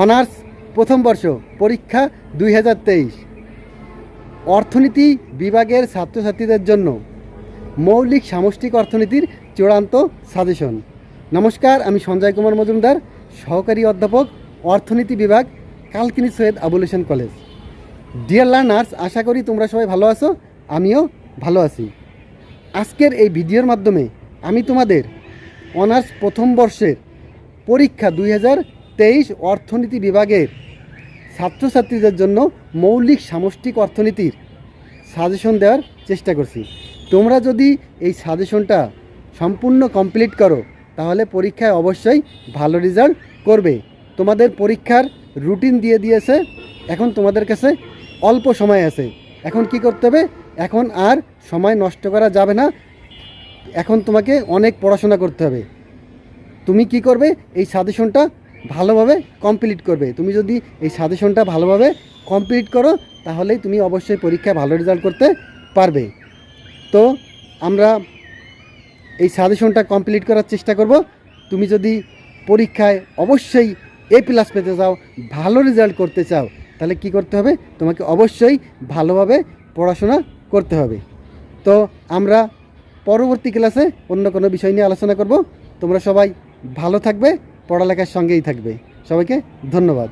Honours প্রথম বর্ষ, পরীক্ষা দুই হাজার তেইশ। অর্থনীতি বিভাগের ছাত্রছাত্রীদের জন্য মৌলিক সামষ্টিক অর্থনীতির চূড়ান্ত সাজেশন। নমস্কার, আমি সঞ্জয় কুমার মজুমদার, সহকারী অধ্যাপক, অর্থনীতি বিভাগ, Kalkini Syed Abul Hossain college. Dear learners আশা করি তোমরা সবাই ভালো আছো, আমিও ভালো আছি। আজকের এই ভিডিওর মাধ্যমে আমি তোমাদের অনার্স প্রথম বর্ষের পরীক্ষা দুই হাজার তেইশ অর্থনীতি বিভাগের ছাত্রছাত্রীদের জন্য মৌলিক সামষ্টিক অর্থনীতির সাজেশন দেওয়ার চেষ্টা করছি। তোমরা যদি এই সাজেশনটা সম্পূর্ণ কমপ্লিট করো, তাহলে পরীক্ষায় অবশ্যই ভালো রেজাল্ট করবে। তোমাদের পরীক্ষার রুটিন দিয়ে দিয়েছে, এখন তোমাদের কাছে অল্প সময় আছে। এখন কি করতে হবে? এখন আর সময় নষ্ট করা যাবে না। এখন তোমাকে অনেক পড়াশোনা করতে হবে। তুমি কি করবে? এই সাজেশনটা ভালোভাবে কমপ্লিট করবে। তুমি যদি এই সাজেশনটা ভালোভাবে কমপ্লিট করো, তাহলেই তুমি অবশ্যই পরীক্ষায় ভালো রেজাল্ট করতে পারবে। তো আমরা এই সাজেশনটা কমপ্লিট করার চেষ্টা করব। তুমি যদি পরীক্ষায় অবশ্যই এ প্লাস পেতে চাও, ভালো রেজাল্ট করতে চাও, তাহলে কি করতে হবে? তোমাকে অবশ্যই ভালোভাবে পড়াশোনা করতে হবে। তো আমরা পরবর্তী ক্লাসে অন্য কোনো বিষয় নিয়ে আলোচনা করব। তোমরা সবাই ভালো থাকবে। পড়ালেখার সঙ্গেই থাকবে। সবাইকে ধন্যবাদ।